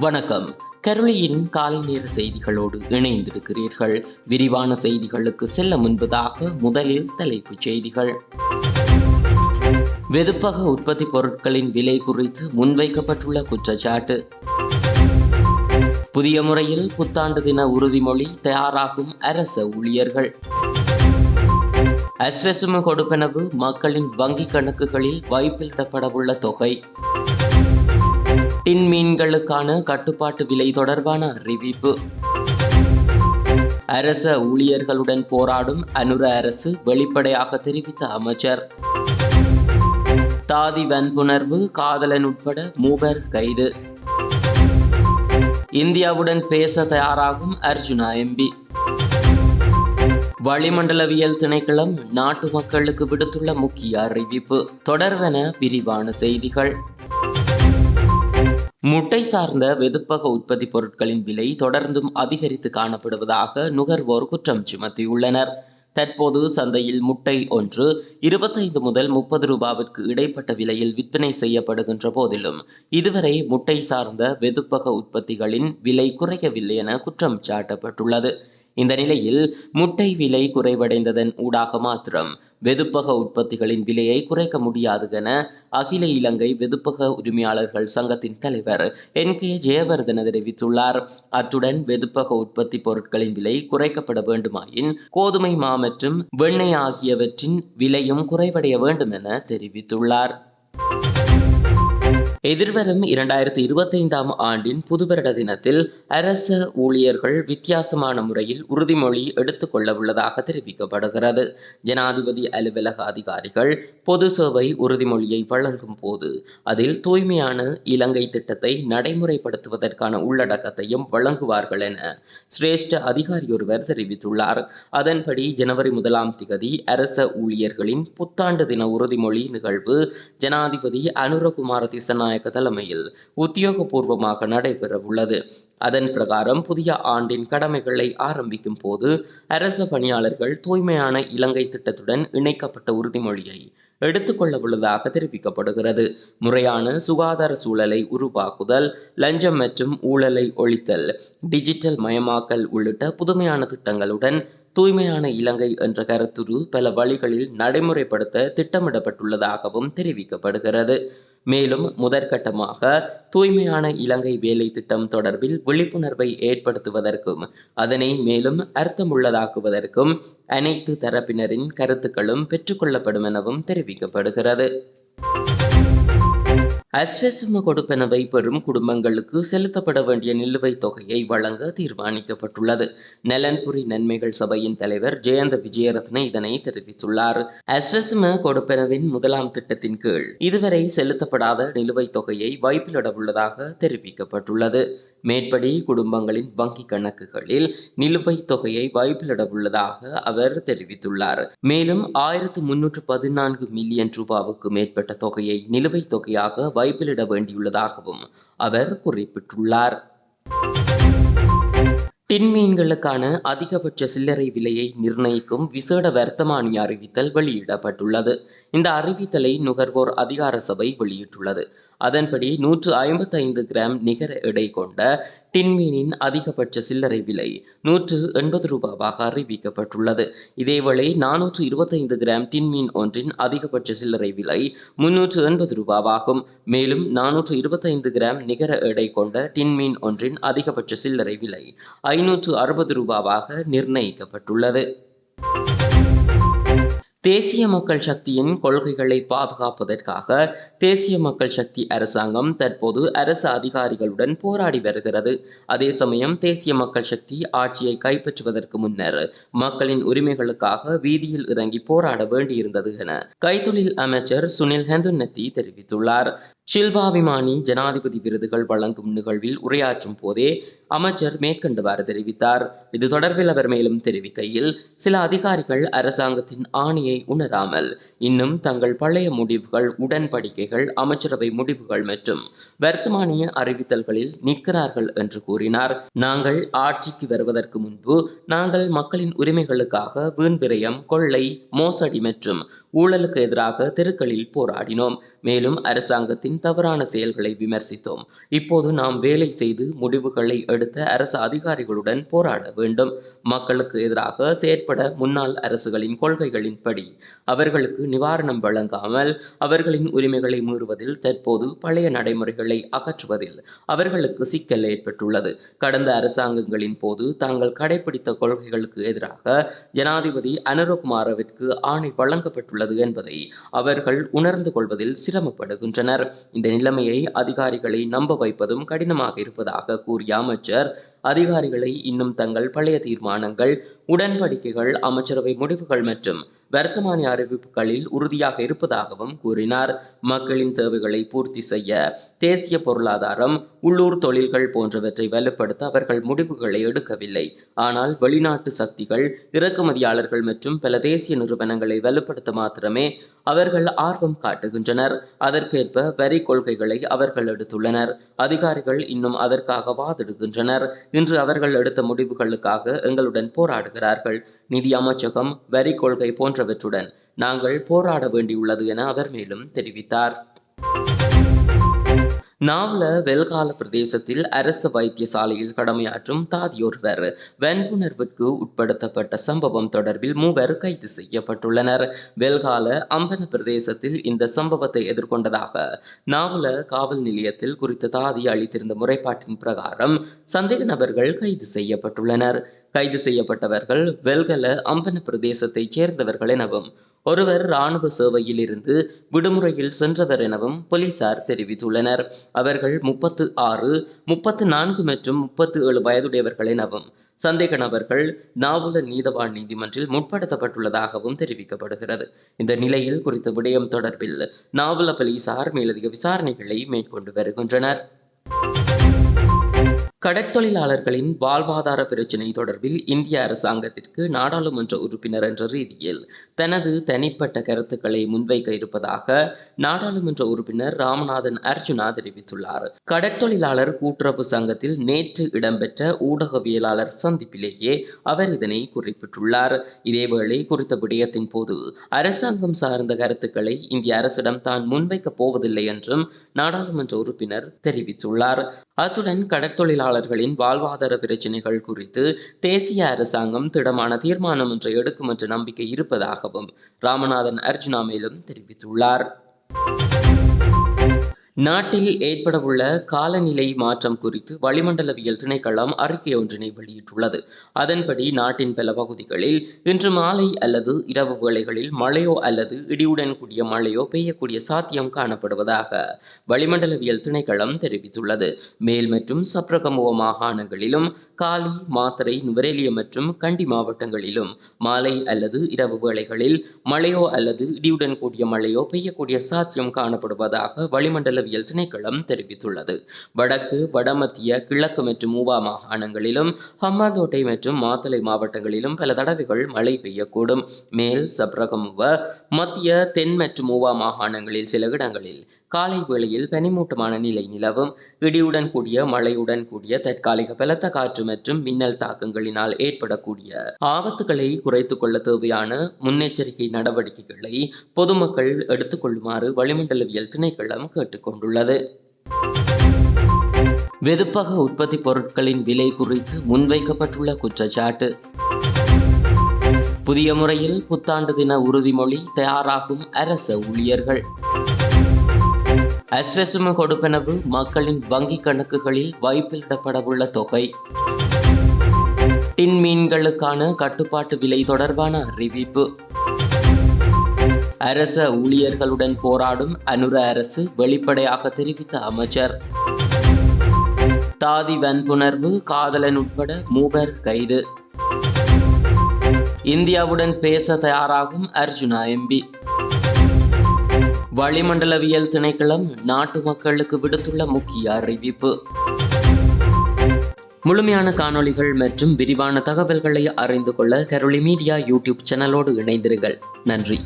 வணக்கம். கருளியின் காலை நேர செய்திகளோடு இணைந்திருக்கிறீர்கள். விரிவான செய்திகளுக்கு செல்ல முன்பதாக முதலில் தலைப்புச் செய்திகள். வெதுப்பக உற்பத்தி பொருட்களின் விலை குறித்து முன்வைக்கப்பட்டுள்ள குற்றச்சாட்டு. புதிய முறையில் புத்தாண்டு தின உறுதிமொழி தயாராகும் அரச ஊழியர்கள். அஸ்வசும கொடுப்பனவு மக்களின் வங்கிக் கணக்குகளில் வைப்பிலிடப்படவுள்ள தொகை. டின் மீன்களுக்கான கட்டுப்பாட்டு விலை தொடர்பான அறிவிப்பு. அரச ஊழியர்களுடன் போராடும் அனுர அரசு வெளிப்படையாக தெரிவித்த அமைச்சர். தாதி வன்புணர்வு காதலன் உட்பட மூவர் கைது. இந்தியாவுடன் பேச தயாராகும் அர்ஜுனா எம்பி. வளிமண்டலவியல் திணைக்களம் நாட்டு மக்களுக்கு விடுத்துள்ள முக்கிய அறிவிப்பு. தொடர்வென விரிவான செய்திகள். முட்டை சார்ந்த வெதுப்பக உற்பத்தி பொருட்களின் விலை தொடர்ந்தும் அதிகரித்து காணப்படுவதாக நுகர்வோர் குற்றம் சுமத்தியுள்ளனர். தற்போது சந்தையில் முட்டை ஒன்று இருபத்தைந்து முதல் முப்பது ரூபாவிற்கு இடைப்பட்ட விலையில் விற்பனை செய்யப்படுகின்ற போதிலும் இதுவரை முட்டை சார்ந்த வெதுப்பக உற்பத்திகளின் விலை குறையவில்லை என குற்றம் சாட்டப்பட்டுள்ளது. இந்த நிலையில் முட்டை விலை குறைவடைந்ததன் ஊடாக மாத்திரம் வெதுப்பக உற்பத்திகளின் விலையை குறைக்க முடியாது என அகில இலங்கை வெதுப்பக உரிமையாளர்கள் சங்கத்தின் தலைவர் என். கே. ஜெயவர்தன தெரிவித்துள்ளார். அத்துடன் வெதுப்பக உற்பத்தி பொருட்களின் விலை குறைக்கப்பட வேண்டுமாயின் கோதுமை மா மற்றும் வெண்ணெய் ஆகியவற்றின் விலையும் குறைவடைய வேண்டும் என தெரிவித்துள்ளார். எதிர்வரும் இரண்டாயிரத்தி இருபத்தைந்தாம் ஆண்டின் புதுவருட தினத்தில் அரச ஊழியர்கள் வித்தியாசமான முறையில் உறுதிமொழி எடுத்துக்கொள்ள உள்ளதாக தெரிவிக்கப்படுகிறது. ஜனாதிபதி அலுவலக அதிகாரிகள் பொது சேவை உறுதிமொழியை வழங்கும் போது அதில் தூய்மையான இலங்கை திட்டத்தை நடைமுறைப்படுத்துவதற்கான உள்ளடக்கத்தையும் வழங்குவார்கள் என சிரேஷ்ட அதிகாரி ஒருவர் தெரிவித்துள்ளார். அதன்படி ஜனவரி முதலாம் திகதி அரச ஊழியர்களின் புத்தாண்டு தின உறுதிமொழி நிகழ்வு ஜனாதிபதி அனுரகுமார திசநாயக்க தலைமையில் உத்தியோகபூர்வமாக நடைபெறவுள்ளது. அதன் பிரகாரம் புதிய ஆண்டின் கடமைகளை ஆரம்பிக்கும் போது அரச பணியாளர்கள் தூய்மையான இலங்கை திட்டத்துடன் இணைக்கப்பட்ட உறுதிமொழியை எடுத்துக்கொள்ளவுள்ளதாக தெரிவிக்கப்படுகிறது. முறையான சுகாதார சூழலை உருவாக்குதல் லஞ்சம் மற்றும் ஊழலை ஒழித்தல் டிஜிட்டல் மயமாக்கல் உள்ளிட்ட புதுமையான திட்டங்களுடன் தூய்மையான இலங்கை என்ற கருத்துரு பல வழிகளில் நடைமுறைப்படுத்த திட்டமிடப்பட்டுள்ளதாகவும் தெரிவிக்கப்படுகிறது. மேலும் முதற்கட்டமாக தூய்மையான இலங்கை வேலை திட்டம் தொடர்பில் விழிப்புணர்வை ஏற்படுத்துவதற்கும் அதனை மேலும் அர்த்தமுள்ளதாக்குவதற்கும் அனைத்து தரப்பினரின் கருத்துக்களும் பெற்றுக்கொள்ளப்படும் எனவும் தெரிவிக்கப்படுகிறது. அஸ்வசும கொடுப்பனவை பெறும் குடும்பங்களுக்கு செலுத்தப்பட வேண்டிய நிலுவைத் தொகையை வழங்க தீர்மானிக்கப்பட்டுள்ளது. நலன்புரி நன்மைகள் சபையின் தலைவர் ஜெயந்த விஜயரத்ன இதனை தெரிவித்துள்ளார். அஸ்வசும கொடுப்பனவின் முதலாம் திட்டத்தின் கீழ் இதுவரை செலுத்தப்படாத நிலுவைத் தொகையை வைப்பிலிட உள்ளதாக தெரிவிக்கப்பட்டுள்ளது. மேற்படி குடும்பங்களின் வங்கி கணக்குகளில் நிலுவைத் தொகையை வைப்பிலிட உள்ளதாக அவர் தெரிவித்துள்ளார். மேலும் ஆயிரத்து முன்னூற்று பதினான்கு மில்லியன் ரூபாவுக்கு மேற்பட்ட தொகையை நிலுவைத் தொகையாக வைப்பிலிட வேண்டியுள்ளதாகவும் அவர் குறிப்பிட்டுள்ளார். டின்மீன்களுக்கான அதிகபட்ச சில்லறை விலையை நிர்ணயிக்கும் விசேட வர்த்தமானி அறிவித்தல் வெளியிடப்பட்டுள்ளது. இந்த அறிவித்தலை நுகர்வோர் அதிகார சபை வெளியிட்டுள்ளது. அதன்படி நூற்று ஐம்பத்தைந்து கிராம் நிகர எடை கொண்ட டின்மீனின் அதிகபட்ச சில்லறை விலை நூற்று எண்பது ரூபாவாக அறிவிக்கப்பட்டுள்ளது. இதேவேளை நானூற்று இருபத்தைந்து கிராம் டின்மீன் ஒன்றின் அதிகபட்ச சில்லறை விலை முன்னூற்று எண்பது ரூபாவாகும். மேலும் நானூற்று இருபத்தைந்து கிராம் நிகர எடை கொண்ட டின்மீன் ஒன்றின் அதிகபட்ச சில்லறை விலை ஐநூற்று அறுபது ரூபாவாக நிர்ணயிக்கப்பட்டுள்ளது. தேசிய மக்கள் சக்தியின் கொள்கைகளை பாதுகாப்பதற்காக தேசிய மக்கள் சக்தி அரசாங்கம் தற்போது அரசு அதிகாரிகளுடன் போராடி வருகிறது. அதே சமயம் தேசிய மக்கள் சக்தி ஆட்சியை கைப்பற்றுவதற்கு முன்னர் மக்களின் உரிமைகளுக்காக வீதியில் இறங்கி போராட வேண்டியிருந்தது என கைத்தொழில் அமைச்சர் சுனில் ஹெந்துன்னத்தி தெரிவித்துள்ளார். ஷில்பாபிமானி ஜனாதிபதி விருதுகள் வழங்கும் நிகழ்வில் உரையாற்றும் போதே அமைச்சர் மேற்கண்டவாறு தெரிவித்தார். இது தொடர்பில் அவர் மேலும் தெரிவிக்கையில் சில அதிகாரிகள் அரசாங்கத்தின் ஆணையை உணராமல் இன்னும் தங்கள் பழைய முடிவுகள் உடன்படிக்கைகள் அமைச்சரவை முடிவுகள் மற்றும் வர்த்தமானிய அறிவித்தல்களில் நிற்கிறார்கள் என்று கூறினார். நாங்கள் ஆட்சிக்கு வருவதற்கு முன்பு நாங்கள் மக்களின் உரிமைகளுக்காக வீண் விரயம் கொள்ளை மோசடி மற்றும் ஊழலுக்கு எதிராக தெருக்களில் போராடினோம். மேலும் அரசாங்கத்தின் தவறான செயல்களை விமர்சித்தோம். இப்போது நாம் வேலை செய்து முடிவுகளை எடுத்த அரசு அதிகாரிகளுடன் போராட வேண்டும். மக்களுக்கு எதிராக செயற்பட முன்னாள் அரசுகளின் கொள்கைகளின்படி அவர்களுக்கு நிவாரணம் வழங்காமல் அவர்களின் உரிமைகளை மீறுவதில் தற்போது பழைய நடைமுறைகளை அகற்றுவதில் அவர்களுக்கு சிக்கல் ஏற்பட்டுள்ளது. கடந்த அரசாங்கங்களின் போது தாங்கள் கடைபிடித்த கொள்கைகளுக்கு எதிராக ஜனாதிபதி அனுரகுமாரவிற்கு ஆணை வழங்கப்பட்டுள்ளது. என்பதை அவர்கள் உணர்ந்து கொள்வதில் சிரமப்படுகின்றனர். இந்த நிலைமையை அதிகாரிகளை நம்ப வைப்பதும் கடினமாக இருப்பதாக கூறிய அமைச்சர் அதிகாரிகளை இன்னும் தங்கள் பழைய தீர்மானங்கள் உடன்படிக்கைகள் அமைச்சரவை முடிவுகள் மற்றும் வர்த்தமானி அறிவிப்புகளில் உறுதியாக இருப்பதாகவும் கூறினார். மக்களின் தேவைகளை பூர்த்தி செய்ய தேசிய பொருளாதாரம் உள்ளூர் தொழில்கள் போன்றவற்றை வலுப்படுத்த அவர்கள் முடிவுகளை எடுக்கவில்லை. ஆனால் வெளிநாட்டு சக்திகள் இறக்குமதியாளர்கள் மற்றும் பல தேசிய நிறுவனங்களை வலுப்படுத்த மாத்திரமே அவர்கள் ஆர்வம் காட்டுகின்றனர். அதற்கேற்ப வரி கொள்கைகளை அவர்கள் எடுத்துள்ளனர். அதிகாரிகள் இன்னும் அதற்காக வாதிடுகின்றனர். இன்று அவர்கள் எடுத்த முடிவுகளுக்காக எங்களுடன் போராடுகிறார்கள். நிதி அமைச்சகம் வரி கொள்கை போன்றவற்றுடன் நாங்கள் போராட வேண்டியுள்ளது என அவர் மேலும் தெரிவித்தார். நாவல வெல்கால பிரதேசத்தில் அரசு வைத்தியசாலையில் கடமையாற்றும் தாதியொருவர் வன்புணர்விற்கு உட்படுத்தப்பட்ட சம்பவம் தொடர்பில் மூவர் கைது செய்யப்பட்டுள்ளனர். வெல்கால அம்பன பிரதேசத்தில் இந்த சம்பவத்தை எதிர்கொண்டதாக நாவல காவல் நிலையத்தில் குறித்த தாதி அளித்திருந்த முறைப்பாட்டின் பிரகாரம் சந்தேக நபர்கள் கைது செய்யப்பட்டுள்ளனர். கைது செய்யப்பட்டவர்கள் வெல்கல அம்பன பிரதேசத்தைச் சேர்ந்தவர்கள் எனவும் ஒருவர் இராணுவ சேவையில் இருந்து விடுமுறையில் சென்றவர் எனவும் போலீசார் தெரிவித்துள்ளனர். அவர்கள் முப்பத்து ஆறு முப்பத்து நான்கு மற்றும் முப்பத்து ஏழு வயதுடையவர்கள் எனவும் சந்தேக நபர்கள் நாவல நீதவான் நீதிமன்றில் முற்படுத்தப்பட்டுள்ளதாகவும் தெரிவிக்கப்படுகிறது. இந்த நிலையில் குறித்த விடயம் தொடர்பில் நாவல போலீசார் மேலதிக விசாரணைகளை மேற்கொண்டு வருகின்றனர். கடற்தொழிலாளர்களின் வாழ்வாதார பிரச்சினை தொடர்பில் இந்திய அரசாங்கத்திற்கு நாடாளுமன்ற உறுப்பினர் என்ற ரீதியில் தனது தனிப்பட்ட கருத்துக்களை முன்வைக்க இருப்பதாக நாடாளுமன்ற உறுப்பினர் ராமநாதன் அர்ஜுனா தெரிவித்துள்ளார். கடற்தொழிலாளர் கூட்டுறவு சங்கத்தில் நேற்று இடம்பெற்ற ஊடகவியலாளர் சந்திப்பிலேயே அவர் இதனை குறிப்பிட்டுள்ளார். இதேவேளை குறித்த விடயத்தின் போது அரசாங்கம் சார்ந்த கருத்துக்களை இந்திய அரசிடம் தான் முன்வைக்கப் போவதில்லை என்றும் நாடாளுமன்ற உறுப்பினர் தெரிவித்துள்ளார். அத்துடன் தொழிலாளர்களின் வாழ்வாதார பிரச்சினைகள் குறித்து தேசிய அரசாங்கம் திடமான தீர்மானம் ஒன்றை எடுக்கும் என்ற நம்பிக்கை இருப்பதாகவும் ராமநாதன் அர்ஜுனா மேலும் தெரிவித்துள்ளார். நாட்டில் ஏற்படவுள்ள காலநிலை மாற்றம் குறித்து வளிமண்டலவியல் திணைக்களம் அறிக்கை ஒன்றினை வெளியிட்டுள்ளது. அதன்படி நாட்டின் பல பகுதிகளில் இன்று மாலை அல்லது இரவு வேளைகளில் மழையோ அல்லது இடியுடன் கூடிய மழையோ பெய்யக்கூடிய சாத்தியம் காணப்படுவதாக வளிமண்டலவியல் திணைக்களம் தெரிவித்துள்ளது. மேல் மற்றும் சப்ரகமுவ மாகாணங்களிலும் காலி மாத்தரை நுவரேலிய மற்றும் கண்டி மாவட்டங்களிலும் மாலை அல்லது இரவு வேளைகளில் மழையோ அல்லது இடியுடன் கூடிய மழையோ பெய்யக்கூடிய சாத்தியம் காணப்படுவதாக வளிமண்டல வளிமண்டலவியல் திணைக்களம் தெரிவித்துள்ளது. வடக்கு வடமத்திய கிழக்கு மற்றும் மூவா மாகாணங்களிலும் ஹம்மாந்தோட்டை மற்றும் மாத்தளை மாவட்டங்களிலும் பல தடவைகள் மழை பெய்யக்கூடும். மேல் சப்ரகமுவ மத்திய தென் மற்றும் மூவா மாகாணங்களில் சில இடங்களில் காலை வேளையில் பனிமூட்டமான நிலை நிலவும். இடியுடன் கூடிய மழையுடன் கூடிய தற்காலிக பலத்த காற்று மற்றும் மின்னல் தாக்கங்களினால் ஏற்படக்கூடிய ஆபத்துகளை குறைத்துக் கொள்ள தேவையான முன்னெச்சரிக்கை நடவடிக்கைகளை பொதுமக்கள் எடுத்துக்கொள்ளுமாறு வளிமண்டலவியல் திணைக்களம் கேட்டுக்கொண்டுள்ளது வெதுப்பக உற்பத்தி பொருட்களின் விலை குறித்து முன்வைக்கப்பட்டுள்ள குற்றச்சாட்டு. புதிய முறையில் புத்தாண்டு தின உறுதிமொழி தயாராகும் அரச ஊழியர்கள். அஸ்வசும கொடுப்பனவு மக்களின் வங்கி கணக்குகளில் வைப்பிலிடப்படவுள்ள தொகை. டின் மீன்களுக்கான கட்டுப்பாட்டு விலை தொடர்பான அறிவிப்பு. அரச ஊழியர்களுடன் போராடும் அனுர அரசு வெளிப்படையாக தெரிவித்த அமைச்சர். தாதி வன்புணர்வு காதலன் உட்பட மூவர் கைது. இந்தியாவுடன் பேச தயாராகும் அர்ஜுனா எம்பி. வளிமண்டலவியல் திணைக்களம் நாட்டு மக்களுக்கு விடுத்துள்ள முக்கிய அறிவிப்பு. முழுமையான காணொளிகள் மற்றும் விரிவான தகவல்களை அறிந்து கொள்ள கரோலி மீடியா யூடியூப் சேனலோடு இணைந்திருங்கள். நன்றி.